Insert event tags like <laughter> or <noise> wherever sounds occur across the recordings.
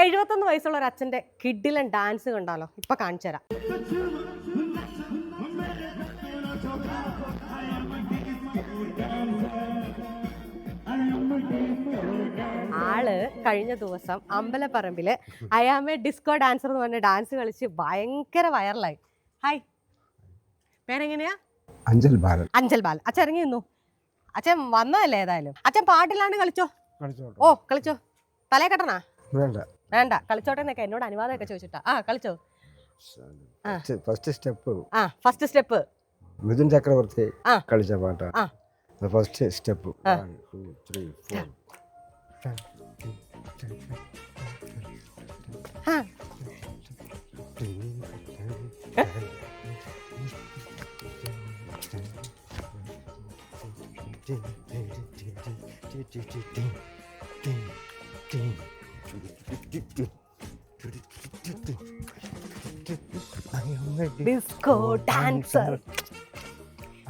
എഴുപത്തൊന്ന് വയസ്സുള്ള ഒരു അച്ഛന്റെ കിഡിലൻ ഡാൻസ് കണ്ടാലോ? ഇപ്പൊ കാണിച്ചു തരാം. ആൾ കഴിഞ്ഞ ദിവസം അമ്പലപ്പറമ്പിൽ അയാമെ ഡിസ്കോ ഡാൻസർ എന്ന് പറഞ്ഞ ഡാൻസ് കളിച്ച് ഭയങ്കര വൈറലായി ഹായ് പേരെങ്ങനെയാ? അഞ്ചൽ ബാലൻ. അഞ്ചൽ ബാലൻ. അച്ഛൻ ഇറങ്ങി നിന്നു. അച്ഛൻ വന്നതല്ലേ ഏതായാലും? അച്ഛൻ പാട്ടില്ലാണ്ട് കളിച്ചോ? ഓ കളിച്ചോ. തലേ കെട്ടണാ? വേണ്ട. വേണ്ട കളിച്ചോട്ടെ എന്നൊക്കെ എന്നോട് അനുവാദമൊക്കെ ചോദിച്ചിട്ടാ. ആ കളിച്ചോ. ആ. First step. ആ ഫസ്റ്റ് സ്റ്റെപ്പ്. മിഥുൻ ചക്രവർത്തി ആ. കളിച്ച പാട്ടാണ്. ആ. First step. ആ. One two three four. ആ. Disco dancer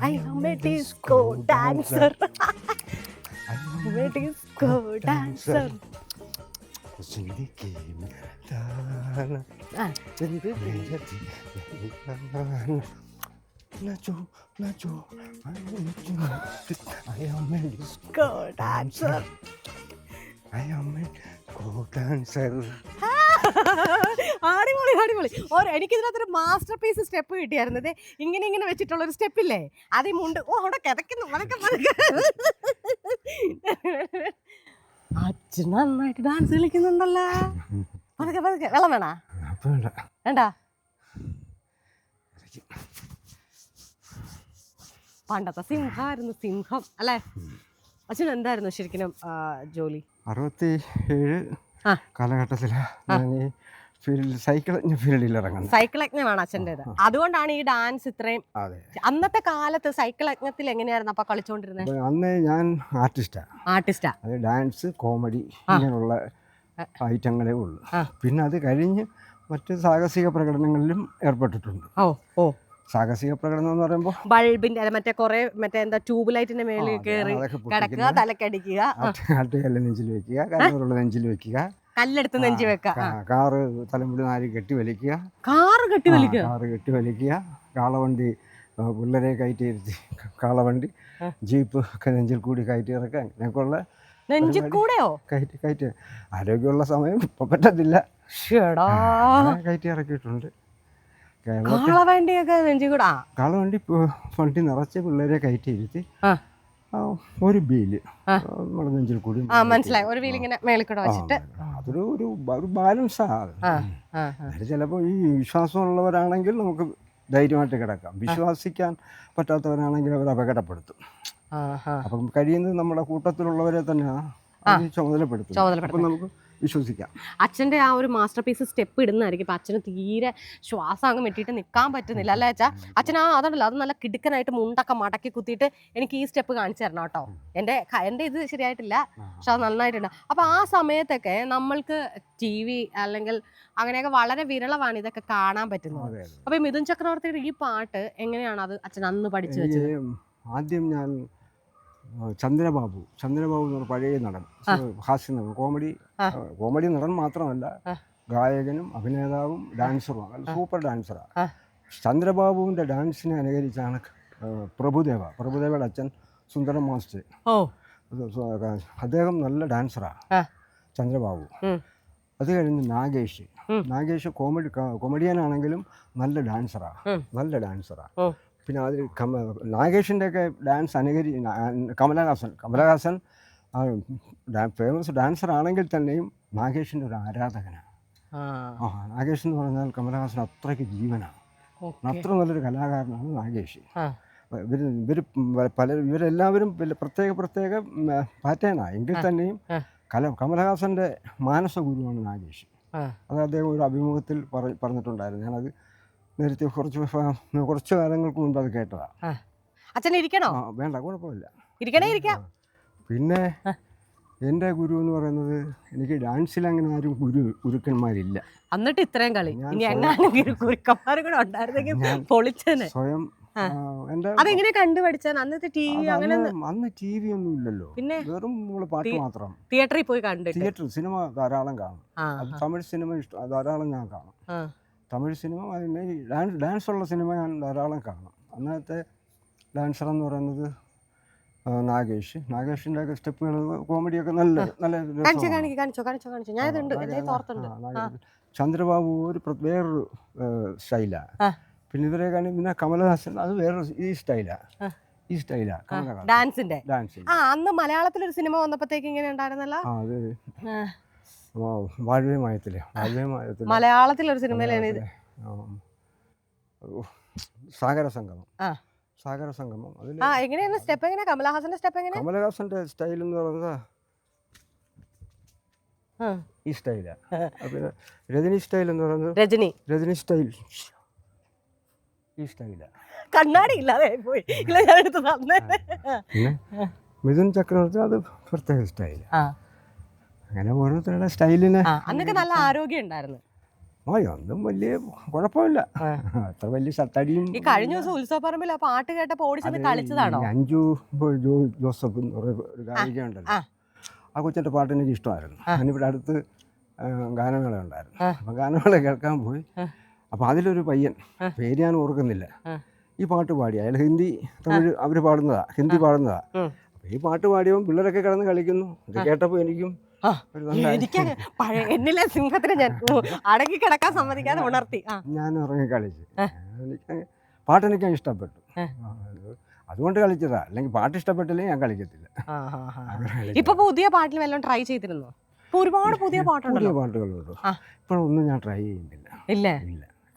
I am a disco dancer disco dancer Nacho, Nacho, I am a disco disco dancer I am a go dancer. അടിപൊളി അടിപൊളി. ഓരോ എനിക്കിതിനകത്തൊരു മാസ്റ്റർ പീസ് സ്റ്റെപ്പ് കിട്ടിയായിരുന്നത് ഇങ്ങനെ ഇങ്ങനെ വെച്ചിട്ടുള്ള ഒരു സ്റ്റെപ്പ് ഇല്ലേ? അതീ മുണ്ട്. ഓ അവിടെ കിതക്കുന്നു. അതൊക്കെ. അച്ഛൻ നന്നായിട്ട് ഡാൻസ് കളിക്കുന്നുണ്ടല്ലോ. പതുക്കെ പതുക്കെ വെള്ളം വേണാ? വേണ്ടാ. പണ്ടത്തെ സിംഹമായിരുന്നു സിംഹം അല്ലേ? അച്ഛൻ എന്തായിരുന്നു ശരിക്കും ജോലി? അറുപത്തി ഏഴ്. കാലഘട്ടത്തിൽ ഞാൻ ഈ ഫീൽഡ് സൈക്കിൾ ഫീൽഡിൽ ഇറങ്ങുന്നത്. സൈക്കിൾ യജ്ഞമാണ് അച്ഛന്റെത് അതുകൊണ്ടാണ് ഈ ഡാൻസ് ഇത്രയും അന്നത്തെ കാലത്ത് സൈക്കിൾ യജ്ഞത്തിൽ എങ്ങനെയായിരുന്നു അപ്പൊ കളിച്ചോണ്ടിരുന്നത് അന്ന് ഞാൻ ആർട്ടിസ്റ്റാണ് ആർട്ടിസ്റ്റാ. അത് ഡാൻസ് കോമഡി. ഇങ്ങനെയുള്ള ഐറ്റങ്ങളേ ഉള്ളൂ. പിന്നെ അത് കഴിഞ്ഞ് മറ്റ് സാഹസിക പ്രകടനങ്ങളിലും ഏർപ്പെട്ടിട്ടുണ്ട്. ഓ ഓ. സാഹസിക പ്രകടനം എന്ന് പറയുമ്പോൾ ബൾബിന്റെ അല്ല, മറ്റേ കൊറേ മറ്റേ എന്താ ട്യൂബ് ലൈറ്റിന്റെ മേളിൽ കയറി കിടക്കുക തലക്കടിക്കുക. ആട്ടുകല്ല് നെഞ്ചിൽ വെക്കുക കല്ലൂറുള്ള നെഞ്ചിൽ വെക്കുക. കല്ലെടുത്ത് നെഞ്ചി വെക്കുക. കാറ് തലമുടി നാരി കെട്ടി വലിക്കുക. കാറ് കെട്ടി വലിക്കുക. കാറ് കെട്ടി വലിക്കുക. കാളവണ്ടി പിള്ളേരെ കയറ്റി ഇരുത്തി. കാളവണ്ടി ജീപ്പ് ഒക്കെ നെഞ്ചിൽ കൂടി കയറ്റി ഇറക്കുക. അങ്ങനെയൊക്കെയുള്ള നെഞ്ചിൽ കൂടെയോ? കയറ്റി കയറ്റി. ആരോഗ്യമുള്ള സമയം ഇപ്പൊ പറ്റത്തില്ല. കയറ്റി ഇറക്കിയിട്ടുണ്ട്. കാളവണ്ടിയൊക്കെ കൂടെ കാളവണ്ടി വണ്ടി നിറച്ച് പിള്ളേരെ കയറ്റി ഇരുത്തി. ആ. ആ, ഒരു ബീൽ. നമ്മുടെ നെഞ്ചിൽ കൂടി മനസ്സിലായി. ഒരു ബീൽ ഇങ്ങനെ മേളിൽ കൂടെ വെച്ചിട്ട്. അതൊരു ഒരു ഒരു. അത് ചിലപ്പോൾ ഈ വിശ്വാസമുള്ളവരാണെങ്കിൽ നമുക്ക് ധൈര്യമായിട്ട് കിടക്കാം. വിശ്വസിക്കാൻ പറ്റാത്തവരാണെങ്കിൽ അവർ അപകടപ്പെടുത്തും. അപ്പം കഴിയുന്നത് നമ്മുടെ കൂട്ടത്തിലുള്ളവരെ തന്നെ ചുമതലപ്പെടുത്തും. അപ്പം നമുക്ക് വിശ്വസിക്കാം. അച്ഛന്റെ ആ ഒരു മാസ്റ്റർ പീസ് സ്റ്റെപ്പ് ഇടുന്നതായിരിക്കും. ഇപ്പം അച്ഛന് തീരെ ശ്വാസം അങ്ങ് വെട്ടിയിട്ട് നിൽക്കാൻ പറ്റുന്നില്ല അല്ലേ അച്ഛാ? അച്ഛൻ ആ അതുണ്ടല്ലോ അത് നല്ല കിടുക്കനായിട്ട് മുണ്ടൊക്കെ മടക്കി കുത്തിയിട്ട് എനിക്ക് ഈ സ്റ്റെപ്പ് കാണിച്ചു തരണം കേട്ടോ. എന്റെ എന്റെ ഇത് ശരിയായിട്ടില്ല പക്ഷെ അത് നന്നായിട്ടുണ്ട്. അപ്പോൾ ആ സമയത്തൊക്കെ നമ്മൾക്ക് ടി വി അല്ലെങ്കിൽ അങ്ങനെയൊക്കെ വളരെ വിരളമാണ് ഇതൊക്കെ കാണാൻ പറ്റുന്നത്. അപ്പോൾ ഈ മിഥുൻ ചക്രവർത്തിയുടെ ഈ പാട്ട് എങ്ങനെയാണ് അത് അച്ഛൻ അന്ന് പഠിച്ചു വെച്ചത്? ആദ്യം ഞാൻ ചന്ദ്രബാബു. ചന്ദ്രബാബു എന്ന് പറഞ്ഞ പഴയ നടൻ. ഹാസ്യ നടൻ. കോമഡി കോമഡി നടൻ മാത്രമല്ല ഗായകനും അഭിനേതാവും ഡാൻസറും സൂപ്പർ ഡാൻസറാണ്. ചന്ദ്രബാബുവിന്റെ ഡാൻസിനെ അനുകരിച്ചാണ് പ്രഭുദേവ. പ്രഭുദേവയുടെ അച്ഛൻ സുന്ദരം മാസ്റ്റർ. അദ്ദേഹം നല്ല ഡാൻസറാണ്. ചന്ദ്രബാബു. അത് കഴിഞ്ഞ് നാഗേഷ്. നാഗേഷ് കോമഡി കൊമഡിയനാണെങ്കിലും നല്ല ഡാൻസറാണ് നല്ല ഡാൻസറാണ്. പിന്നെ അത് നാഗേഷിന്റെ ഒക്കെ ഡാൻസ് അനുകരി കമലഹാസൻ. കമലഹാസൻ ഫേമസ് ഡാൻസർ ആണെങ്കിൽ തന്നെയും നാഗേഷിന്റെ ഒരു ആരാധകനാണ്. ആ. നാഗേഷ് എന്ന് പറഞ്ഞാൽ കമലഹാസൻ അത്രയ്ക്ക് ജീവനാണ്. അത്ര നല്ലൊരു കലാകാരനാണ് നാഗേഷ്. ഇവർ ഇവർ പല ഇവരെല്ലാവരും പ്രത്യേക പ്രത്യേക പാറ്റേണാണ് എങ്കിൽ തന്നെയും കല കമലഹാസന്റെ മാനസ ഗുരുവാണ് നാഗേഷ് അത് അദ്ദേഹം ഒരു അഭിമുഖത്തിൽ പറ പറഞ്ഞിട്ടുണ്ടായിരുന്നു. ഞാനത് നേരത്തെ കുറച്ച് കുറച്ച് കാലങ്ങൾക്ക് മുൻപ് അത് കേട്ടതാണ് അച്ഛൻ ഇരിക്കണോ? വേണ്ട കുഴപ്പമില്ല. ഇരിക്കണേ ഇരിക്കാം. പിന്നെ എന്റെ എന്റെ ഗുരു എന്ന് പറയുന്നത് എനിക്ക് ഡാൻസിൽ അങ്ങനെ ആരും ഗുരു ഗുരുക്കന്മാരില്ല. എന്നിട്ട് ഇത്രയും കളി. ഇനി സ്വയം- എങ്ങാനും കുരുക്കന്മാരും കൂടെ ഉണ്ടായിരുന്നെങ്കിൽ പൊളിച്ചനെ. സ്വയം അതെങ്ങനെ കണ്ടുപഠിച്ചാൽ അന്നത്തെ ടി വി അങ്ങനെ അന്ന് ടി വി ഒന്നും ഇല്ലല്ലോ. പിന്നെ വെറും നമ്മൾ പാട്ട് മാത്രം. തിയേറ്ററിൽ പോയി കണ്ടു തിയേറ്റർ സിനിമ ധാരാളം കാണും. തമിഴ് സിനിമ ഇഷ്ടം ധാരാളം ഞാൻ കാണും. തമിഴ് സിനിമ ഈ ഡാൻസ് ഡാൻസ് ഉള്ള സിനിമ ഞാൻ ധാരാളം കാണും. അന്നത്തെ ഡാൻസർ എന്ന് പറയുന്നത് നാഗേഷ്. നാഗേഷിന്റെ ഒക്കെ സ്റ്റെപ്പുകൾ കോമഡിയൊക്കെ നല്ല നല്ല ചന്ദ്രബാബു ഒരു വേറൊരു സ്റ്റൈലാണ് പിന്നെ ഇവരെ കാണി പിന്നെ കമലഹാസൻ അത് വേറൊരു ഈ സ്റ്റൈലാണ്. ഈ സ്റ്റൈലാണ് ഡാൻസിന്റെ ഡാൻസ് ആ അന്ന് മലയാളത്തിലൊരു സിനിമ വന്നപ്പോഴത്തേക്ക് ഇങ്ങനെ ഉണ്ടായിരുന്നല്ലോ? ആ അത് ആ, വാഴവേ മായത്തിൽ വാഴവേ മായത്തിൽ മലയാളത്തിലൊരു സിനിമയിലാണ് ഇത് സാഗര സംഗമം. സാഗര സംഗമം. അതിൽ ആ എങ്ങനെയാണ് സ്റ്റെപ്പ് എങ്ങനെ കമലഹാസന്റെ സ്റ്റെപ്പ് എങ്ങനെ കമലഹാസന്റെ സ്റ്റൈൽ എന്ന് പറയുന്നത് ഈ സ്റ്റൈലാണ് പിന്നെ രജനി സ്റ്റൈൽ എന്ന് പറയുന്നത് രജനി. രജനി സ്റ്റൈൽ ഈ സ്റ്റൈലാണ് കണ്ണാടി ഇല്ലാതെ പോയി ഇല്ല ഞാൻ എടുത്ത് തന്നെ മിഥുൻ ചക്രവർത്തി അത് പ്രത്യേക സ്റ്റൈൽ ആ. അങ്ങനെ ഓരോരുത്തരുടെ സ്റ്റൈലിന്. അന്നൊക്കെ നല്ല ആരോഗ്യം ഉണ്ടായിരുന്നു. ആ ഒന്നും വലിയ കുഴപ്പമില്ല. അത്ര വലിയ സത്തടിയും ഈ കഴിഞ്ഞ ദിവസം ഉത്സവപ്പറമ്പിൽ ആ പാട്ട് കേട്ടപ്പോൾ ഓടിച്ചെന്ന് കളിച്ചതാണോ? അഞ്ചു ജോ ജോസഫ് എന്ന് പറയുന്ന ഒരു ഗായിക ഉണ്ടല്ലോ. ആ. കൊച്ചിന്റെ കൊച്ചിന്റെ പാട്ട് എനിക്ക് ഇഷ്ടമായിരുന്നു. ഞാനിവിടെ അടുത്ത് ഗാനമേള ഉണ്ടായിരുന്നു. അപ്പം ഗാനമേള കേൾക്കാൻ പോയി. അപ്പൊ അതിലൊരു പയ്യൻ പേര് ഞാൻ ഓർക്കുന്നില്ല. ഈ പാട്ട് പാടി അയാൾ ഹിന്ദി തമിഴ് അവർ പാടുന്നതാ ഹിന്ദി പാടുന്നതാ. ഈ പാട്ട് പാടിയപ്പോൾ പിള്ളേരൊക്കെ കിടന്ന് കളിക്കുന്നു. ഇത് കേട്ടപ്പോൾ എനിക്കും എനിക്ക് പഴയ എന്നിലെ സിംഹത്തിന് ഞാൻ അടങ്ങി കിടക്കാൻ സമ്മതിക്കാതെ ഉണർത്തി. ഞാൻ ഇറങ്ങി കളിച്ചു. എനിക്ക് പാട്ട് എനിക്ക് ഇഷ്ടപ്പെട്ടു അതുകൊണ്ട് കളിച്ചതാ. അല്ലെങ്കിൽ പാട്ട് ഇഷ്ടപ്പെട്ടില്ലെങ്കിൽ ഞാൻ കളിക്കത്തില്ല. <laughs> ഇപ്പൊ പുതിയ പാട്ടിൽ വല്ലതും ട്രൈ ചെയ്തിരുന്നോ? ഒരുപാട് പുതിയ പാട്ടുണ്ടല്ലോ. പാട്ടുകളുണ്ട്. ഇപ്പോഴൊന്നും ഞാൻ ട്രൈ ചെയ്യുന്നില്ല. ഇല്ലേ.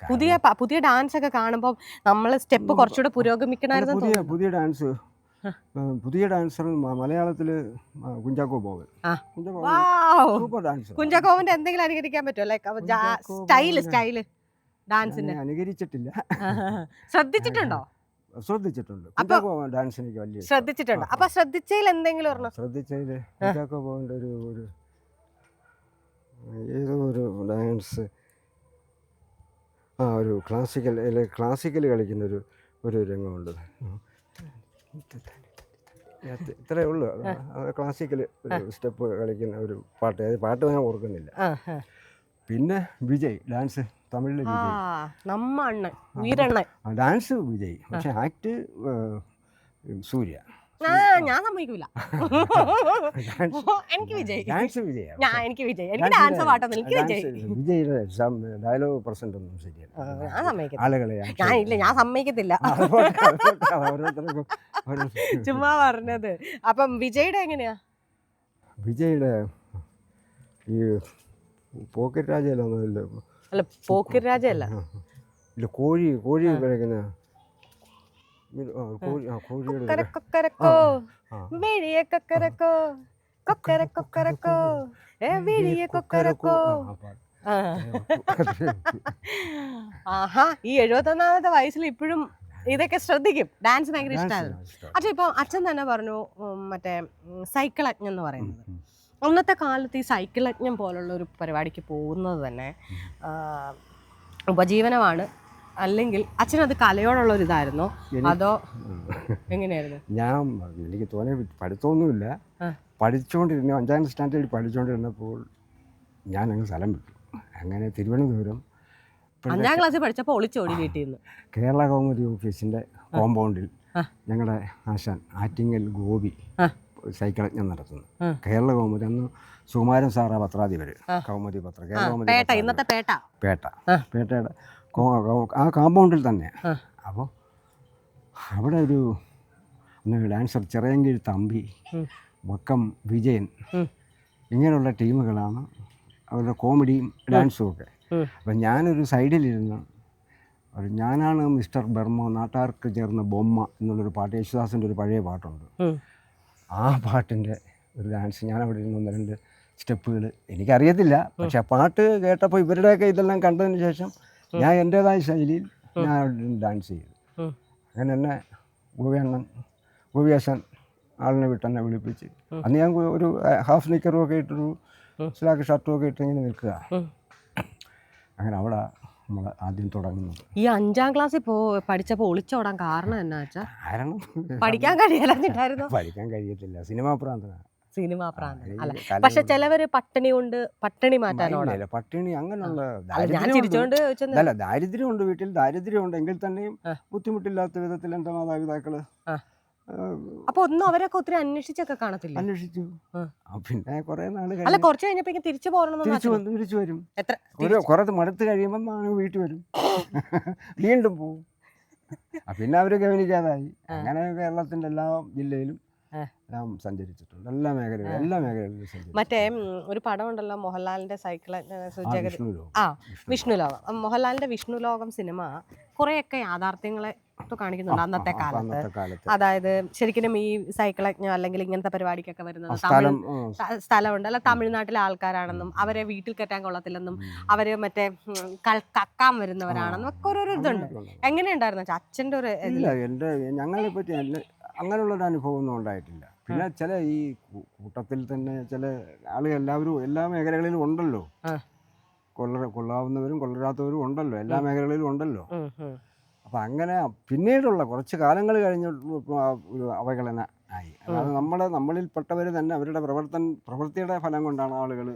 പുതിയ പുതിയ ഡാൻസ് ഒക്കെ കാണുമ്പോൾ നമ്മൾ സ്റ്റെപ്പ് കുറച്ചുകൂടെ പുരോഗമിക്കണായിരുന്നു പുരോഗമിക്കണമായിരുന്നു പുതിയ ഡാൻസ്. പുതിയ ഡാൻസർ മലയാളത്തിൽ കുഞ്ചാക്കോ ബോബൻ. സൂപ്പർ ഡാൻസർ കുഞ്ചാക്കോവന്റെ എന്തെങ്കിലും അനുകരിക്കാൻ പറ്റുമോ? ലൈക്ക് സ്റ്റൈൽ സ്റ്റൈൽ ഡാൻസിന്റെ അനുകരിച്ചിട്ടില്ല. ശ്രദ്ധിച്ചിട്ടുണ്ടോ? ശ്രദ്ധിച്ചിട്ടുണ്ട്. ഡാൻസ് എനിക്ക് വലിയ ശ്രദ്ധിച്ചിട്ടുണ്ട്. അപ്പൊ ശ്രദ്ധിച്ചതിൽ എന്തെങ്കിലും ഒരെണ്ണം? ശ്രദ്ധിച്ചതിൽ കുഞ്ചാക്കോ ഒരു ഒരു ഏതോ ഒരു ഡാൻസ്. ആ ഒരു ക്ലാസിക്കൽ ക്ലാസിക്കൽ കളിക്കുന്ന ഒരു ഒരു രംഗമുണ്ട്. ഉം. ഇത് ഇത്രയേ ഉള്ളൂ ക്ലാസിക്കൽ ഒരു സ്റ്റെപ്പ് കളിക്കുന്ന ഒരു പാട്ട് അത് പാട്ട് ഞാൻ ഓർക്കുന്നില്ല. പിന്നെ വിജയ് ഡാൻസ് തമിഴിലെ വിജയ് അണ്ണൻ ഡാൻസ് വിജയ് പക്ഷെ ആക്ട് സൂര്യ ഞാൻ സമ്മതിക്കൂല. <laughs> എനിക്ക് വിജയ്. ഞാൻ എനിക്ക് വിജയ്. എനിക്ക് ഡാൻസ് പാട്ടൊന്നും എനിക്ക് വിജയ് വിജയുടെ ഡയലോഗ് പ്രസന്റ് ഒന്നും ശരിയല്ല. ഞാൻ സമ്മതിക്കില്ല ആളുകളെ ഞാൻ ഇല്ല ഞാൻ സമ്മതിക്കത്തില്ല. ചുമ്മാ പറഞ്ഞത്. അപ്പം വിജയുടെ എങ്ങനെയാ? വിജയുടെ ഈ പോക്കറ്റ് രാജയല്ല അല്ല പോക്കറ്റ് രാജയല്ല. ഇല്ല കോഴി കോഴി കഴിക്കുന്ന കൊക്കരക്കോ? കൊക്കര കൊക്കരക്കോ. ആഹാ ഈ എഴുപത്തൊന്നാമത്തെ വയസ്സിൽ ഇപ്പോഴും ഇതൊക്കെ ശ്രദ്ധിക്കും. ഡാൻസ് ഭയങ്കര ഇഷ്ടമാണ്. അച്ഛൻ ഇപ്പം അച്ഛൻ തന്നെ പറഞ്ഞു മറ്റേ സൈക്കിൾ യജ്ഞം എന്ന് പറയുന്നത്. ഒന്നത്തെ അന്നത്തെ കാലത്ത് ഈ സൈക്കിൾ യജ്ഞം പോലുള്ള ഒരു പരിപാടിക്ക് പോകുന്നത് തന്നെ ഉപജീവനമാണ്. അല്ലെങ്കിൽ അച്ഛനത് കലയോടുള്ള ഒരു ഇതായിരുന്നോ അതോ എങ്ങനെയായിരുന്നു? ഞാൻ എനിക്ക് തോന്നിയ പഠിത്തമൊന്നുമില്ല. പഠിച്ചുകൊണ്ടിരുന്ന അഞ്ചാം സ്റ്റാൻഡേർഡിൽ പഠിച്ചുകൊണ്ടിരുന്നപ്പോൾ ഞാൻ അങ്ങ് സ്ഥലം വിട്ടു. അങ്ങനെ തിരുവനന്തപുരം അഞ്ചാം ക്ലാസ്സിൽ പഠിച്ചപ്പോൾ ഒളിച്ചോടി വീട്ടിൽ നിന്ന് കേരള കൗമുദി ഓഫീസിന്റെ കോമ്പൗണ്ടിൽ ഞങ്ങളുടെ ആശാൻ ആറ്റിങ്ങൽ ഗോപി സൈക്കിളജ്ഞൻ സൈക്കിൾ യജ്ഞം നടത്തുന്നു കേരള കൗമുദി അന്ന് സുകുമാരൻ സാറാ പത്രാധിപര്. കൗമുദി പത്രം കേരള പേട്ട ഇന്നത്തെ പേട്ട. പേട്ട. പേട്ടയുടെ ആ കോമ്പൗണ്ടിൽ തന്നെ. അപ്പോൾ അവിടെ ഒരു ഡാൻസർ ചിറയൻകീഴ് തമ്പി. വക്കം വിജയൻ ഇങ്ങനെയുള്ള ടീമുകളാണ് അവരുടെ കോമഡിയും ഡാൻസും ഒക്കെ. അപ്പം ഞാനൊരു സൈഡിലിരുന്ന് ഒരു ഞാനാണ് മിസ്റ്റർ ബർമ നാട്ടാർക്ക് ചേർന്ന ബൊമ്മ എന്നുള്ളൊരു പാട്ട് യേശുദാസിന്റെ ഒരു പഴയ പാട്ടുണ്ട്. ആ പാട്ടിന്റെ ഒരു ഡാൻസ് ഞാൻ അവിടെ ഇരുന്ന് ഒന്ന് രണ്ട് സ്റ്റെപ്പുകൾ എനിക്കറിയത്തില്ല. പക്ഷെ ആ പാട്ട് കേട്ടപ്പോൾ ഇവരുടെയൊക്കെ ഇതെല്ലാം കണ്ടതിന് ശേഷം ഞാൻ എന്റെതായ ശൈലിയിൽ ഞാൻ ഡാൻസ് ചെയ്തു അങ്ങനെ എന്നെ ഗോവിയണ്ണൻ ഗോപിയാശൻ ആളിനെ വിട്ടെന്നെ വിളിപ്പിച്ച്. അന്ന് ഞാൻ ഒരു ഹാഫ് നിക്കറും ഒക്കെ ഇട്ടൊരു. സ്ലാക്ക് ഷർട്ടും ഒക്കെ ഇട്ടിങ്ങനെ നിൽക്കുക. അങ്ങനെ അവിടെ നമ്മൾ ആദ്യം തുടങ്ങുന്നത്. ഈ അഞ്ചാം ക്ലാസ്സിൽ പോ പഠിച്ചപ്പോൾ ഒളിച്ചോടാൻ കാരണം എന്നാ വെച്ചാൽ കാരണം പഠിക്കാൻ കഴിയില്ല പഠിക്കാൻ കഴിയത്തില്ല. സിനിമാ പ്രാന്തനാണ് സിനിമാ പ്രാന്തം അല്ല പക്ഷെ ചിലവര് പട്ടിണി കൊണ്ട് പട്ടിണി മാറ്റാനോടാ ഇല്ല, പട്ടിണി അങ്ങനെയുള്ള അല്ല ദാരിദ്ര്യം. വീട്ടിൽ ദാരിദ്ര്യം ഉണ്ട് വീട്ടിൽ. ദാരിദ്ര്യമുണ്ട് എങ്കിൽ തന്നെയും. ബുദ്ധിമുട്ടില്ലാത്ത വിധത്തിൽ എന്റെ മാതാപിതാക്കൾ അപ്പൊ ഒന്നും അവരൊക്കെ ഒത്തിരി അന്വേഷിച്ചൊക്കെ കാണത്തില്ല? അന്വേഷിച്ചു. പിന്നെ കുറെ നാൾ അല്ല കുറച്ച് കഴിഞ്ഞപ്പോ തിരിച്ചു പോകണം തിരിച്ചു വരും. എത്ര? കുറെ മടുത്ത് കഴിയുമ്പോൾ വീട്ടിൽ വരും. <laughs> വീണ്ടും പോവും. പിന്നെ അവർ ഗവനിക്കാതായി. അങ്ങനെ കേരളത്തിന്റെ എല്ലാ ജില്ലയിലും. എല്ലാം സഞ്ചരിച്ചിട്ടുണ്ട്. എല്ലാ മേഖലകളിലും എല്ലാ മേഖലകളിലും സഞ്ചരിച്ചു മറ്റേ ഒരു പടം ഉണ്ടല്ലോ മോഹൻലാലിന്റെ സൈക്കിൾ ആ വിഷ്ണു ലോകം. മോഹൻലാലിന്റെ വിഷ്ണു ലോകം സിനിമ കുറെയൊക്കെ യാഥാർത്ഥ്യങ്ങളെ കാണിക്കുന്നുണ്ട് അന്നത്തെ കാലത്ത്. അതായത് ശരിക്കും ഈ സൈക്കിളജ്ഞ അല്ലെങ്കിൽ ഇങ്ങനത്തെ പരിപാടിക്കൊക്കെ വരുന്നത് സ്ഥലമുണ്ട്. അല്ല തമിഴ്നാട്ടിലെ ആൾക്കാരാണെന്നും അവരെ വീട്ടിൽ കെട്ടാൻ കൊള്ളത്തില്ലെന്നും അവർ മറ്റേ കക്കാൻ വരുന്നവരാണെന്നും ഒക്കെ ഓരോരോ ഇതുണ്ട്. എങ്ങനെയുണ്ടായിരുന്നു? അച്ഛന്റെ ഒരു ഞങ്ങളെ പറ്റി അങ്ങനെയുള്ളൊരു അനുഭവം ഒന്നും ഉണ്ടായിട്ടില്ല. പിന്നെ ചില ഈ കൂട്ടത്തിൽ തന്നെ ചില ആളുകൾ എല്ലാവരും എല്ലാ മേഖലകളിലും ഉണ്ടല്ലോ. കൊള്ള കൊള്ളാവുന്നവരും കൊള്ളരാത്തവരും ഉണ്ടല്ലോ. എല്ലാ മേഖലകളിലും ഉണ്ടല്ലോ. അപ്പം അങ്ങനെ പിന്നീടുള്ള കുറച്ച് കാലങ്ങൾ കഴിഞ്ഞ ഒരു അവഗണന ആയി. അതായത് നമ്മുടെ നമ്മളിൽപ്പെട്ടവർ തന്നെ അവരുടെ പ്രവർത്തന പ്രവൃത്തിയുടെ ഫലം കൊണ്ടാണ് ആളുകൾ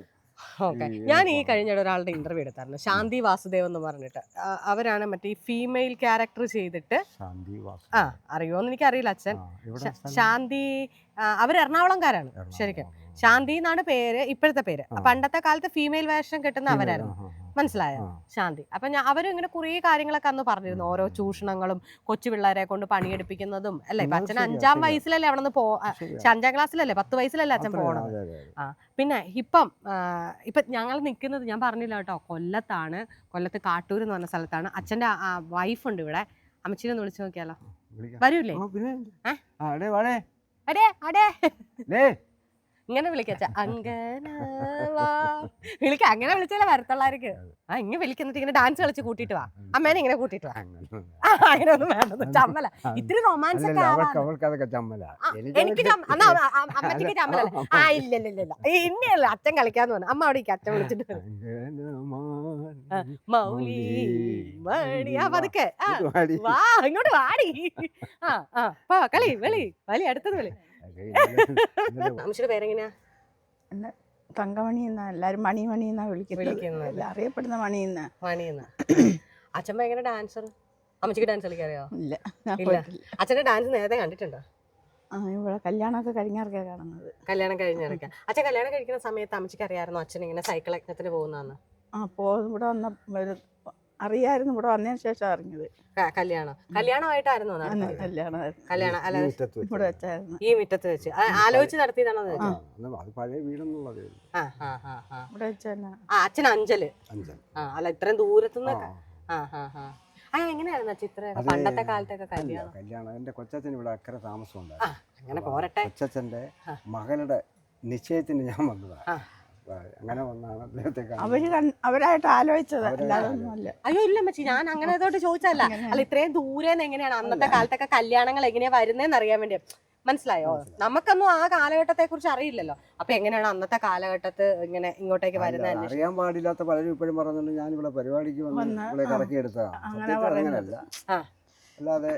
ഓക്കെ. ഞാൻ ഈ കഴിഞ്ഞ ഒരാളുടെ ഇന്റർവ്യൂ എടുത്തായിരുന്നു. ശാന്തി വാസുദേവ് എന്ന് പറഞ്ഞിട്ട്. ആ, അവരാണ് മറ്റേ ഈ ഫീമെയിൽ ക്യാരക്ടർ ചെയ്തിട്ട് ശാന്തി വാസു ആ അറിയുമോന്ന് എനിക്കറിയില്ല അച്ഛൻ. ഇവിടെ ശ- ശാന്തി അവർ അവർ എറണാകുളംകാരാണ്. എറണാകുളം. ശരിക്കും. ശാന്തി എന്നാണ് പേര് ഇപ്പോഴത്തെ പേര്. പണ്ടത്തെ കാലത്ത് ഫീമെയിൽ വേഷം കിട്ടുന്ന അവരായിരുന്നു. മനസ്സിലായോ? ആ. ശാന്തി. അപ്പൊ ഞാൻ അവരും ഇങ്ങനെ കുറേ കാര്യങ്ങളൊക്കെ അന്ന് പറഞ്ഞിരുന്നു. ഓരോ ചൂഷണങ്ങളും കൊച്ചു പിള്ളേരെ കൊണ്ട് പണിയെടുപ്പിക്കുന്നതും അല്ലേ? ഇപ്പൊ അച്ഛൻ അഞ്ചാം വയസ്സിലല്ലേ അവിടെ നിന്ന് പോ ആ, അഞ്ചാം ക്ലാസ്സിലല്ലേ? പത്ത് വയസ്സിലല്ലേ അച്ഛൻ പോകണം അതെ. പിന്നെ ഇപ്പം ഇപ്പൊ ഞങ്ങൾ നിൽക്കുന്നത് ഞാൻ പറഞ്ഞില്ല കേട്ടോ കൊല്ലത്താണ്. കൊല്ലത്ത് കാട്ടൂർ എന്ന് പറഞ്ഞ സ്ഥലത്താണ്. അച്ഛന്റെ വൈഫ് ഉണ്ട് ഇവിടെ. അമ്മച്ചിനെ ഒന്ന് വിളിച്ചു നോക്കിയാലോ. വരൂല്ലേ? ആ, ഏ? അടേ അടേ. അടേ ഇങ്ങനെ വിളിക്കച്ച അങ്കനവാ വിളിക്ക അങ്ങനെ വിളിച്ചാലേ വരത്തുള്ളാർക്ക് ആ ഇങ്ങനെ വിളിക്കുന്നിട്ട് ഇങ്ങനെ ഡാൻസ് കളിച്ച് കൂട്ടിട്ട് വാ. അമ്മേനെ ഇങ്ങനെ കൂട്ടിട്ട് വാ. അങ്ങനെ ഒന്നും വേണ്ടത്. ചമ്മല. ഇത്തിരി റൊമാൻസ് ഒക്കെ ചമ്മല. എനിക്ക് എന്നാ അമ്മ- അമ്മ- അമ്മച്ചിക്ക് ചമ്മലല്ലേ ആ ഇല്ല ഇല്ല ഇല്ല, ഇല്ല അച്ഛൻ കളിക്കാന്ന് പറഞ്ഞു. അമ്മ അവിടെ അച്ഛൻ വിളിച്ചിട്ട് മൗലി മണി ആ പതുക്കെ. ആ വാ ഇങ്ങോട്ട് വാടി. ആ ആ കളി വെളി. വലി അടുത്തത് വെളി. <laughs> അമ്മച്ചിയുടെ പേരെങ്ങനെയാ? എന്നെ തങ്കമണി എന്നാ എല്ലാരും മണി മണി എന്നാ വിളിക്കുന്നത്. അറിയപ്പെടുന്ന മണി അറിയപ്പെടുന്ന മണി എന്നാ. അച്ഛൻ ഭയങ്കര ഡാൻസർ? അമ്മച്ചിക്ക് ഡാൻസ് കളിക്കാറിയോ? ഇല്ല ഇല്ല. അച്ഛന്റെ ഡാൻസ് നേരത്തെ കണ്ടിട്ടുണ്ടോ? ആ ഇവിടെ കല്യാണമൊക്കെ കഴിഞ്ഞിറക്കാ കാണുന്നത്. കല്യാണം കഴിഞ്ഞിറക്കാം അച്ഛൻ കല്യാണം കഴിക്കുന്ന സമയത്ത് അമ്മച്ചിക്ക് അറിയാമായിരുന്നു അച്ഛൻ ഇങ്ങനെ സൈക്കിൾ യജ്ഞത്തിന് പോകുന്നതെന്ന്? ആ പോകും ഇവിടെ വന്ന അറിയായിരുന്നു. ഇവിടെ വന്നതിന് ശേഷം അറിഞ്ഞത്. കല്യാണം. കല്യാണമായിട്ടായിരുന്നു അന്ന് നടത്തിയത്? കല്യാണമായിരുന്നു കല്യാണം അല്ല ഇവിടെ വെച്ചായിരുന്നു. ഈ മുറ്റത്ത് വെച്ച്. ആലോചിച്ച് നടത്തിയതാണോ പഴയ വീടെന്നുള്ളത് ഇവിടെ വെച്ച് അച്ഛൻ അഞ്ചൽ അല്ല ഇത്രയും ദൂരത്തുനിന്ന് ആ, എങ്ങനെയായിരുന്നു ചിത്ര പണ്ടത്തെ കാലത്തൊക്കെ കല്യാണം? കല്യാണം. എന്റെ കൊച്ചച്ഛൻ ഇവിടെ അക്കരെ താമസം ആ ഉണ്ടായിരുന്നു അങ്ങനെ പോരട്ടെ. കൊച്ചച്ഛന്റെ ആ. മകളുടെ നിശ്ചയത്തിന് ഞാൻ വന്നതാണ് അങ്ങനെ വന്നാണ് അദ്ദേഹത്തെ. അവർ അവരായിട്ട് ആലോചിച്ചത് അയ്യോ ഇല്ല മച്ചി ഞാൻ അങ്ങനെ ഇതോട്ട് ചോദിച്ചല്ല അല്ല ഇത്രയും ദൂരെന്ന് എങ്ങനെയാണ് അന്നത്തെ കാലത്തൊക്കെ കല്യാണങ്ങൾ എങ്ങനെയാ വരുന്നതെന്ന് അറിയാൻ വേണ്ടി. മനസ്സിലായോ? നമുക്കൊന്നും ആ കാലഘട്ടത്തെ കുറിച്ച് അറിയില്ലല്ലോ. അപ്പൊ എങ്ങനെയാണ് അന്നത്തെ കാലഘട്ടത്ത് ഇങ്ങനെ ഇങ്ങോട്ടേക്ക് വരുന്നത് അറിയാൻ പാടില്ലാത്ത പലരും ഇപ്പോഴും പറയുന്നുണ്ട് ഞാൻ ഇവിടെ പരിപാടിക്ക് വന്ന് ഇവിടെ. കറക്കിയെടുത്തതാണ് അങ്ങനെയല്ല ആ. അല്ലാതെ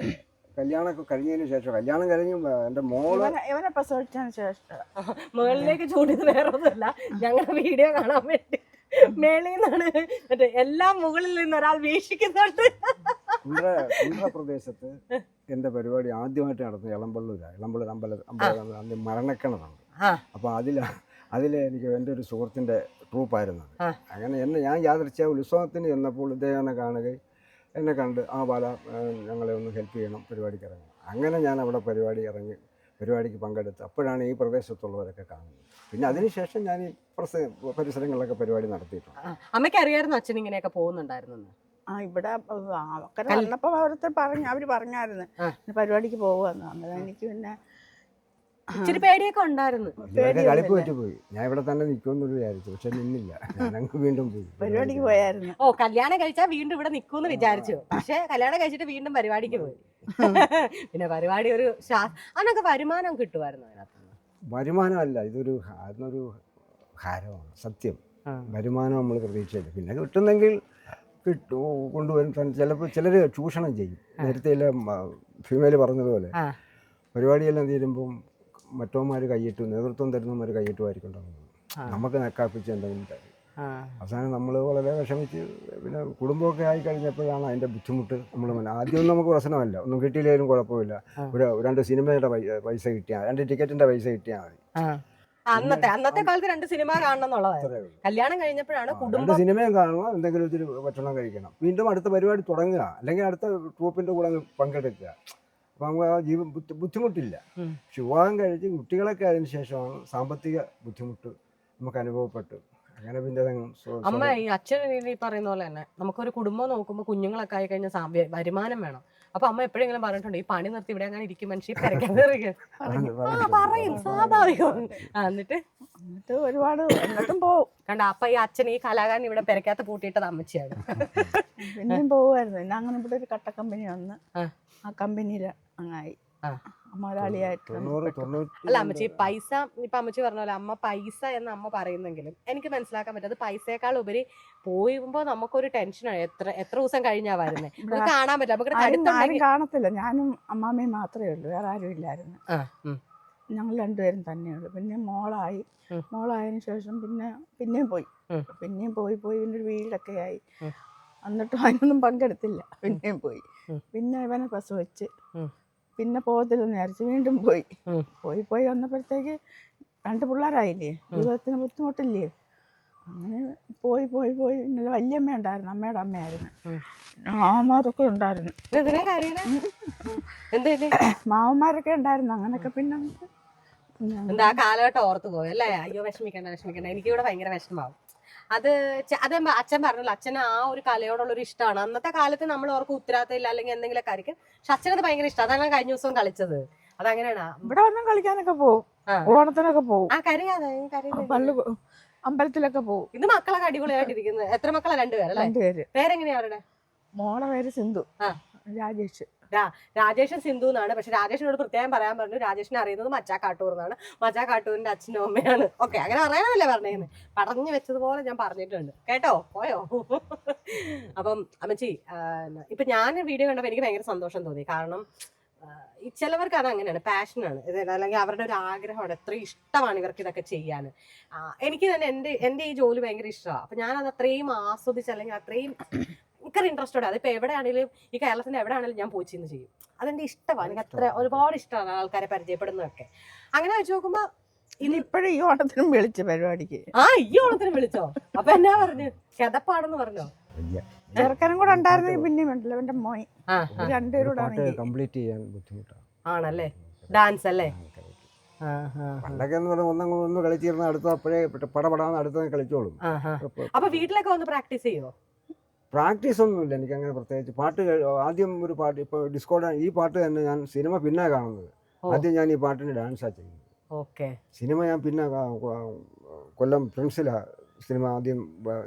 കല്യാണമൊക്കെ കഴിഞ്ഞതിന് ശേഷം കല്യാണം കഴിഞ്ഞ് എന്റെ മോൾ ഇവനെ പ്രസവിച്ചതിന് ശേഷം. മുകളിലേക്ക് ചൂണ്ടിയത് വേറെ ഒന്നുമല്ല ഞങ്ങളുടെ വീഡിയോ കാണാൻ വേണ്ടി മേളിൽ നിന്നാണ് മറ്റേ എല്ലാം മുകളിൽ നിന്ന് ഒരാൾ വീക്ഷിക്കുന്നുണ്ട്. പ്രദേശത്ത് എന്റെ പരിപാടി ആദ്യമായിട്ട് നടന്നത് ഇളമ്പള്ളൂരാണ് ഇളമ്പള്ളൂർ അമ്പല അമ്പലം അന്ന് മരണക്കിണറുണ്ട് ആ. അപ്പോൾ അതിൽ അതിലെ എനിക്ക് എന്റെ ഒരു സുഹൃത്തിന്റെ ട്രൂപ്പായിരുന്നു. അങ്ങനെ എന്നെ ഞാൻ യാദൃച്ഛ ഉത്സവത്തിന് ചെന്നപ്പോൾ ഇദ്ദേഹം കാണുകയും എന്നെ കണ്ട് ആ ബാല ഞങ്ങളെ ഒന്ന് ഹെൽപ്പ് ചെയ്യണം പരിപാടിക്ക് ഇറങ്ങി അങ്ങനെ ഞാൻ അവിടെ പരിപാടി ഇറങ്ങി പരിപാടിക്ക് പങ്കെടുത്ത് അപ്പോഴാണ് ഈ പ്രദേശത്തുള്ളവരൊക്കെ കാണുന്നത്. പിന്നെ അതിനുശേഷം ഞാൻ ഈ പ്രസ പരിസരങ്ങളിലൊക്കെ പരിപാടി നടത്തിയിട്ടുണ്ട്. അമ്മയ്ക്ക് അറിയായിരുന്നു അച്ഛൻ ഇങ്ങനെയൊക്കെ പോകുന്നുണ്ടായിരുന്നു ആ ഇവിടെ അവക്കരെ വന്നപ്പോ അവരത്തെ പറഞ്ഞു അവർ പറഞ്ഞായിരുന്നു പരിപാടിക്ക് പോവാന്ന് അന്നേരം എനിക്ക് പിന്നെ ഇച്ചിരി പേടിയൊക്കെ ഉണ്ടായിരുന്നു. ഇവരൊക്കെ കളിപ്പ് പറ്റി പോയി ഞാൻ ഇവിടെ തന്നെ നിൽക്കുമെന്ന് വിചാരിച്ചു. പക്ഷെ നിന്നില്ല. വീണ്ടും പോയി. പരിപാടിക്ക് പോയായിരുന്നു. ഓ കല്യാണം കഴിച്ചാൽ വീണ്ടും ഇവിടെ നിൽക്കുമെന്ന് വിചാരിച്ചു. പക്ഷെ കല്യാണം കഴിച്ചിട്ട് വീണ്ടും പരിപാടിക്ക് പോയി. <laughs> പിന്നെ പരിപാടി ഒരു അതിനൊക്കെ വരുമാനം കിട്ടുമായിരുന്നു അതിനകത്ത്. വരുമാനമല്ല ഇതൊരു അതിനൊരു അതൊരു ഹാരമാണ്. സത്യം. വരുമാനം നമ്മൾ പ്രതീക്ഷിച്ചില്ല. പിന്നെ കിട്ടുന്നെങ്കിൽ കിട്ടു. കൊണ്ടുവരും. ചിലപ്പോൾ ചിലർ ചൂഷണം ചെയ്യും. നേരത്തെ ഫീമെയിൽ പറഞ്ഞതുപോലെ. പരിപാടിയെല്ലാം തീരുമ്പം മറ്റവന്മാർ കൈയിട്ടു നേതൃത്വം തരുന്നവന്മാർ കൈയിട്ടുമായിരിക്കും ഉണ്ടാകുന്നത്. നമുക്ക് നെക്കാപ്പിച്ച് എന്തെങ്കിലും കാര്യം അവസാനം നമ്മൾ വളരെ വിഷമിച്ച് പിന്നെ കുടുംബമൊക്കെ ആയി കഴിഞ്ഞപ്പോഴാണ് അതിന്റെ ബുദ്ധിമുട്ട് നമ്മൾ ആദ്യമൊന്നും നമുക്ക് പ്രശ്നമല്ല. ഒന്നും കിട്ടിയില്ലെങ്കിലും കുഴപ്പമില്ല. ഒരു രണ്ട് സിനിമയുടെ പൈസ കിട്ടിയാൽ രണ്ട് ടിക്കറ്റിന്റെ പൈസ കിട്ടിയാൽ മതി. അന്നത്തെ അന്നത്തെ കാലത്ത് രണ്ട് സിനിമ കാണണം എന്നുള്ളതായിരുന്നു കല്യാണം കഴിഞ്ഞപ്പോഴാണ് കുടുംബം സിനിമയും കാണണം എന്തെങ്കിലും ഇത്തിരി ഭക്ഷണം കഴിക്കണം. വീണ്ടും അടുത്ത പരിപാടി തുടങ്ങുക. അല്ലെങ്കിൽ അടുത്ത ട്രൂപ്പിന്റെ കൂടെ അങ്ങ് പങ്കെടുക്കുക. അപ്പം നമുക്ക് ആ ജീവ ബുദ്ധി- ബുദ്ധിമുട്ടില്ല. പക്ഷെ വിവാഹം കഴിച്ച് കുട്ടികളൊക്കെ അതിന് ശേഷമാണ് സാമ്പത്തിക ബുദ്ധിമുട്ട് നമുക്ക് അനുഭവപ്പെട്ടു. അങ്ങനെ പിന്നെ അമ്മ ഈ അച്ഛൻ ഈ പറയുന്ന പോലെ തന്നെ നമുക്കൊരു കുടുംബം നോക്കുമ്പോൾ കുഞ്ഞുങ്ങളൊക്കെ ആയി കഴിഞ്ഞാൽ വരുമാനം വേണം. അപ്പൊ അമ്മ എപ്പോഴെങ്കിലും പറഞ്ഞിട്ടുണ്ട് ഈ പണി നിർത്തി ഇവിടെ അങ്ങനെ ഇരിക്കും മനുഷ്യ. <laughs> പറയും സ്വാഭാവികം. എന്നിട്ട്? എന്നിട്ട് ഒരുപാട് എന്നിട്ടും പോവും. കണ്ട അപ്പൊ ഈ അച്ഛൻ ഈ കലാകാരൻ ഇവിടെ പെരക്കാത്ത പൂട്ടിയിട്ടത് അമ്മച്ചിയാണ്. പിന്നെയും പോവുമായിരുന്നു. പിന്നെ അങ്ങനെ ഇവിടെ ഒരു കട്ട കമ്പനി വന്ന് ആ. കമ്പനിയിൽ അങ്ങായി. മുതലാളിയായിട്ട് അല്ല അമ്മച്ചി പൈസ ഇപ്പൊ അമ്മച്ചി പറഞ്ഞ പോലെ അമ്മ പൈസ എന്ന് അമ്മ പറയുന്നെങ്കിലും എനിക്ക് മനസ്സിലാക്കാൻ പറ്റും. അത് പൈസയേക്കാൾ ഉപരി പോയുമ്പോ നമുക്കൊരു ടെൻഷനാണ് എത്ര എത്ര ദിവസം കഴിഞ്ഞാ വരുന്നത് <laughs> നമുക്ക് കാണാൻ പറ്റില്ല. നമുക്ക് കാണത്തില്ല. ഞാനും അമ്മാമ്മയും മാത്രമേ ഉള്ളൂ. വേറെ ആരും ഇല്ലായിരുന്നു. ഞങ്ങൾ രണ്ടുപേരും തന്നെയുള്ളൂ പിന്നെ മോളായി. മോളായതിനു ശേഷം പിന്നെ പിന്നെയും പോയി. പിന്നെയും പോയി പോയി. പിന്നെ ഒരു വീടൊക്കെ ആയി. എന്നിട്ടും അതിനൊന്നും പങ്കെടുത്തില്ല. പിന്നെയും പോയി. പിന്നെ ഇവനെ പ്രസവിച്ച്. പിന്നെ പോകത്തില്ലെന്ന് വിചാരിച്ചു വീണ്ടും പോയി. പോയി പോയി വന്നപ്പോഴത്തേക്ക് രണ്ട് പിള്ളേരായില്ലേ? ജീവിതത്തിന് ബുദ്ധിമുട്ടില്ലേ? അങ്ങനെ പോയി പോയി പോയി. നല്ല വല്യമ്മ ഉണ്ടായിരുന്നു. അമ്മയുടെ അമ്മയായിരുന്നു. മാവന്മാരൊക്കെ ഉണ്ടായിരുന്നു. മാവന്മാരൊക്കെ ഉണ്ടായിരുന്നു. അങ്ങനൊക്കെ പിന്നെ എന്താ ആ കാലഘട്ടം ഓർത്തു പോയി. അല്ലേ? അയ്യോ വിഷമിക്കണ്ട വിഷമിക്കണ്ട. എനിക്കിവിടെ ഭയങ്കര വിഷമാവും അത് അത് അച്ഛൻ പറഞ്ഞല്ലോ അച്ഛന് ആ ഒരു കലയോടുള്ള ഒരു ഇഷ്ടമാണ് അന്നത്തെ കാലത്ത് നമ്മൾ ഓർക്ക് ഉത്തരവാദിത്തമില്ല അല്ലെങ്കിൽ എന്തെങ്കിലുമൊക്കെ ആയിരിക്കും. പക്ഷെ അച്ഛനത് ഭയങ്കര ഇഷ്ടം. അതാണ് കഴിഞ്ഞ ദിവസം കളിച്ചത്. അതങ്ങനെയാണ്. ഇവിടെ വന്നും കളിക്കാനൊക്കെ പോകും. ഓണത്തിനൊക്കെ പോകും ആ കരയാതെ അമ്പലത്തിലൊക്കെ പോകും ഇത് മക്കളൊക്കെ അടിപൊളിയായിട്ടിരിക്കുന്നത് എത്ര മക്കളാ? രണ്ടുപേരല്ലേ? രണ്ടുപേര്. പേരെങ്ങനെയാ അവരുടെ? മോളെ പേര് സിന്ധു. രാജേഷ്. രാജേഷൻ സിന്ധു എന്നാണ് പക്ഷെ രാജേഷിനോട് പ്രത്യേകം പറയാൻ പറഞ്ഞു രാജേഷിനെ അറിയുന്നത് മച്ചാ കാട്ടൂർ എന്നാണ്. മച്ചാ കാട്ടൂരിന്റെ അച്ഛനും അമ്മയാണ്. ഓക്കെ അങ്ങനെ പറയാനല്ലേ പറഞ്ഞേക്കുന്നത് പറഞ്ഞു വെച്ചതുപോലെ ഞാൻ പറഞ്ഞിട്ടുണ്ട്. കേട്ടോ? പോയോ? അപ്പം അമ്മച്ചി ഇപ്പൊ ഞാൻ വീഡിയോ കണ്ടപ്പോൾ എനിക്ക് ഭയങ്കര സന്തോഷം തോന്നി. കാരണം ചിലവർക്ക് അത് അങ്ങനെയാണ്. പാഷനാണ് അല്ലെങ്കിൽ അവരുടെ ഒരു ആഗ്രഹമാണ്. എത്ര ഇഷ്ടമാണ് ഇവർക്ക് ഇതൊക്കെ ചെയ്യാൻ. എനിക്ക് തന്നെ എന്റെ എന്റെ ഈ ജോലി ഭയങ്കര ഇഷ്ടമാണ്. അപ്പം ഞാനത് അത്രയും ആസ്വദിച്ച് അല്ലെങ്കിൽ അത്രയും ഭയങ്കര ഇൻട്രസ്റ്റോടെ അതിപ്പോൾ എവിടെയാണെങ്കിലും ഈ കേരളത്തിന്റെ എവിടെയാണെങ്കിലും ഞാൻ പോയി ചെയ്യും. അതെന്റെ ഇഷ്ടമാണ്. എനിക്ക് അത്ര ഒരുപാട് ഇഷ്ടമാണ് ആൾക്കാരെ പരിചയപ്പെടുന്നതൊക്കെ. അങ്ങനെ വെച്ച് നോക്കുമ്പോൾ ഇനിയിപ്പോഴും ഈ ഓണത്തിനും വിളിച്ച പരിപാടിക്ക്. ആ ഈ ഓണത്തിനും വിളിച്ചോ? അപ്പൊ എന്നാ പറഞ്ഞു? കിതപ്പാണെന്ന് പറഞ്ഞോ? ചെറുക്കനും കൂടെ ഉണ്ടായിരുന്നെങ്കിൽ പിന്നെ ഉണ്ടല്ലോ എന്റെ ആ, രണ്ടുപേരും കംപ്ലീറ്റ് ചെയ്യാൻ ബുദ്ധിമുട്ടാണ് ആണല്ലേ? ഡാൻസ് അല്ലേ? പണ്ടൊക്കെ എന്ന് പറഞ്ഞാൽ ഒന്നും ഒന്ന് കളിച്ചിരുന്ന അടുത്ത അപ്പോഴേ പടപടാന്ന് അടുത്ത കളിച്ചോളും. അപ്പൊ വീട്ടിലൊക്കെ വന്ന് പ്രാക്ടീസ് ചെയ്യോ? പ്രാക്ടീസ് ഒന്നുമില്ല എനിക്ക് അങ്ങനെ പ്രത്യേകിച്ച്. പാട്ട് ആദ്യം ഒരു പാട്ട് ഇപ്പോൾ ഡിസ്കോഡ് ഈ പാട്ട് തന്നെ ഞാൻ സിനിമ പിന്നെ കാണുന്നത്. ആദ്യം ഞാൻ ഈ പാട്ടിന് ഡാൻസാണ് ചെയ്യുന്നത്. ഓക്കെ. സിനിമ ഞാൻ പിന്നെ കൊല്ലം ഫ്രണ്ട്സിലാണ് സിനിമ ആദ്യം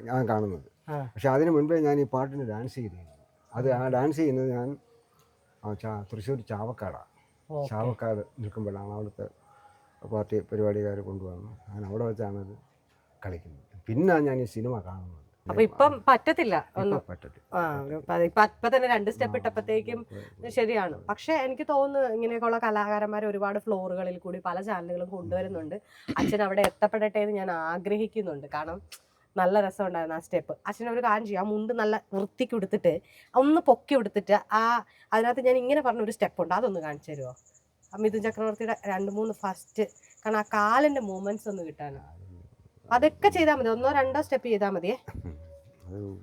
ഞാൻ കാണുന്നത്. പക്ഷെ അതിന് മുൻപേ ഞാൻ ഈ പാട്ടിന് ഡാൻസ് ചെയ്തിരുന്നു. അത് ആ ഡാൻസ് ചെയ്യുന്നത് ഞാൻ തൃശ്ശൂർ ചാവക്കാടാണ് ചാവക്കാട് നിൽക്കുമ്പോഴാണ് അവിടുത്തെ പാർട്ടി പരിപാടിക്കാർ കൊണ്ടുവന്നു ഞാൻ അവിടെ വെച്ചാണ് അത് കളിക്കുന്നത്. പിന്നെ ഞാൻ ഈ സിനിമ കാണുന്നത്. അപ്പൊ ഇപ്പം പറ്റത്തില്ല. ഒന്ന് ഇപ്പൊ തന്നെ രണ്ട് സ്റ്റെപ്പ് ഇട്ടപ്പോഴത്തേക്കും ശരിയാണ്. പക്ഷെ എനിക്ക് തോന്നുന്നു ഇങ്ങനെയൊക്കെയുള്ള കലാകാരന്മാർ ഒരുപാട് ഫ്ലോറുകളിൽ കൂടി പല ചാനലുകളും കൊണ്ടുവരുന്നുണ്ട്. അച്ഛൻ അവിടെ എത്തപ്പെടട്ടെ എന്ന് ഞാൻ ആഗ്രഹിക്കുന്നുണ്ട്. കാരണം നല്ല രസമുണ്ടായിരുന്നു ആ സ്റ്റെപ്പ്. അച്ഛൻ ഒരു കാര്യം ചെയ്യും ആ മുണ്ട് നല്ല വൃത്തിക്ക് എടുത്തിട്ട് ഒന്ന് പൊക്കി എടുത്തിട്ട് ആ അതിനകത്ത് ഞാൻ ഇങ്ങനെ പറഞ്ഞ ഒരു സ്റ്റെപ്പ് ഉണ്ട്. അതൊന്ന് കാണിച്ചു തരുമോ മിഥുൻ ചക്രവർത്തിയുടെ രണ്ട് മൂന്ന് ഫസ്റ്റ് കാരണം ആ കാലിന്റെ മൂവ്മെന്റ്സ് ഒന്ന് കിട്ടാനാണ് അതൊക്കെ ചെയ്താൽ മതി. ഒന്നോ രണ്ടോ സ്റ്റെപ്പ് ചെയ്താൽ മതിയേ.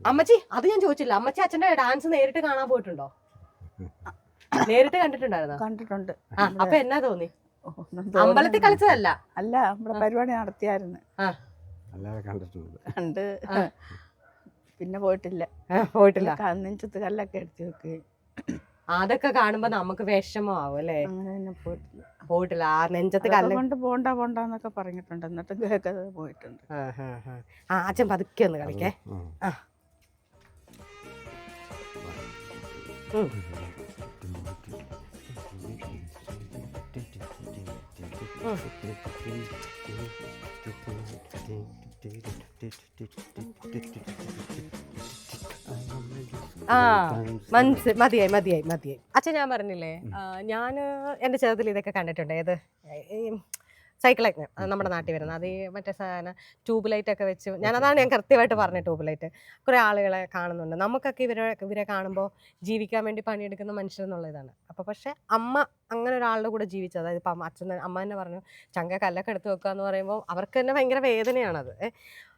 അമ്മച്ചി അത് ഞാൻ ചോദിച്ചില്ല. അമ്മച്ചി അച്ഛന്റെ ഡാൻസ് നേരിട്ട് കാണാൻ പോയിട്ടുണ്ടോ? നേരിട്ട് കണ്ടിട്ടുണ്ടായിരുന്നോ? കണ്ടിട്ടുണ്ട്. ആ അപ്പൊ എന്നാ തോന്നി? അമ്പലത്തിൽ കളിച്ചതല്ല? അല്ല നമ്മുടെ പരിപാടി നടത്തിയായിരുന്നു. അല്ലാതെ കണ്ടിട്ടുണ്ട്. കണ്ട്. പിന്നെ പോയിട്ടില്ല. പോയിട്ടില്ല. നെഞ്ചത്ത് കല്ലൊക്കെ എടുത്തു വെക്കുകയും. അതൊക്കെ കാണുമ്പോ നമുക്ക് വിഷമാവും അല്ലേ? അങ്ങനെ തന്നെ പോയിട്ടില്ല. പോയിട്ടില്ല ആ നെഞ്ചത്ത് കല്ല് കൊണ്ട് പോണ്ട പോണ്ടെന്നൊക്കെ പറഞ്ഞിട്ടുണ്ട്. എന്നിട്ടും കേൾക്കാതെ പോയിട്ടുണ്ട്. ആ, ആ, ആ. ആ അച്ഛൻ പതുക്കെ ഒന്ന് കളിക്കേ. ആ. ഉം. ആ മനസ്സ് മതിയായി മതിയായി മതിയായി. അച്ഛൻ ഞാൻ പറഞ്ഞില്ലേ ഞാൻ എന്റെ ചെറുതിൽ ഇതൊക്കെ കണ്ടിട്ടുണ്ട്. ഏത് സൈക്കിൾ നമ്മുടെ നാട്ടിൽ വരുന്നത്. അത് ഈ മറ്റേ സാധനം ട്യൂബ് ലൈറ്റ് ഒക്കെ വെച്ച് ഞാൻ അതാണ് ഞാൻ കൃത്യമായിട്ട് പറഞ്ഞത് ട്യൂബ് ലൈറ്റ് കുറേ ആളുകളെ കാണുന്നുണ്ട്. നമുക്കൊക്കെ ഇവരെ ഇവരെ കാണുമ്പോൾ ജീവിക്കാൻ വേണ്ടി പണിയെടുക്കുന്ന മനുഷ്യർ എന്നുള്ള ഇതാണ് അപ്പോൾ പക്ഷേ അമ്മ അങ്ങനെ ഒരാളുടെ കൂടെ ജീവിച്ചത് അതായത് ഇപ്പം അച്ഛൻ അമ്മ തന്നെ പറഞ്ഞു ചങ്ക കല്ലൊക്കെ എടുത്ത് വെക്കുക എന്ന് പറയുമ്പോൾ അവർക്ക് തന്നെ ഭയങ്കര വേദനയാണത്.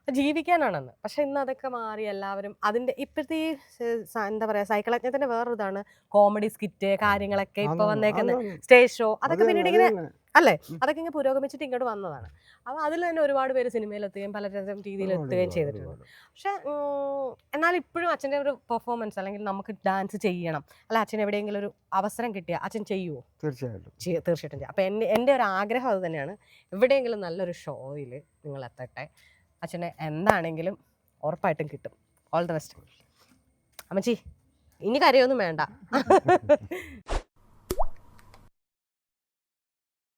അത് ജീവിക്കാനാണെന്ന്. പക്ഷെ ഇന്ന് അതൊക്കെ മാറി എല്ലാവരും അതിന്റെ ഇപ്പോഴത്തെ ഈ എന്താ പറയുക സൈക്കിൾ യജ്ഞത്തിന്റെ വേറൊരു ഇതാണ് കോമഡി സ്കിറ്റ് കാര്യങ്ങളൊക്കെ ഇപ്പോൾ വന്നേക്കുന്ന സ്റ്റേജ് ഷോ. അതൊക്കെ പിന്നീട് ഇങ്ങനെ അല്ലേ? അതൊക്കെ ഇങ്ങനെ പുരോഗമിച്ചിട്ട് ഇങ്ങോട്ട് വന്നതാണ്. അപ്പോൾ അതിൽ തന്നെ ഒരുപാട് പേര് സിനിമയിലെത്തുകയും പലതരം രീതിയിൽ എത്തുകയും ചെയ്തിട്ടുണ്ട്. പക്ഷെ എന്നാൽ ഇപ്പോഴും അച്ഛന്റെ ഒരു പെർഫോമൻസ് അല്ലെങ്കിൽ നമുക്ക് ഡാൻസ് ചെയ്യണം. അല്ല അച്ഛൻ എവിടെയെങ്കിലും ഒരു അവസരം കിട്ടിയാൽ അച്ഛൻ ചെയ്യുമോ തീർച്ചയായിട്ടും. ചെയ്യ- തീർച്ചയായിട്ടും ചെയ്യും. അപ്പോൾ എന്റെ എന്റെ ഒരു ആഗ്രഹം അത് തന്നെയാണ്. എവിടെയെങ്കിലും നല്ലൊരു ഷോയിൽ നിങ്ങൾ എത്തട്ടെ. അച്ഛനെ എന്താണെങ്കിലും ഉറപ്പായിട്ടും കിട്ടും. ഓൾ ദ ബെസ്റ്റ് അമ്മച്ചി ഇനി കരയൊന്നും വേണ്ട. <laughs>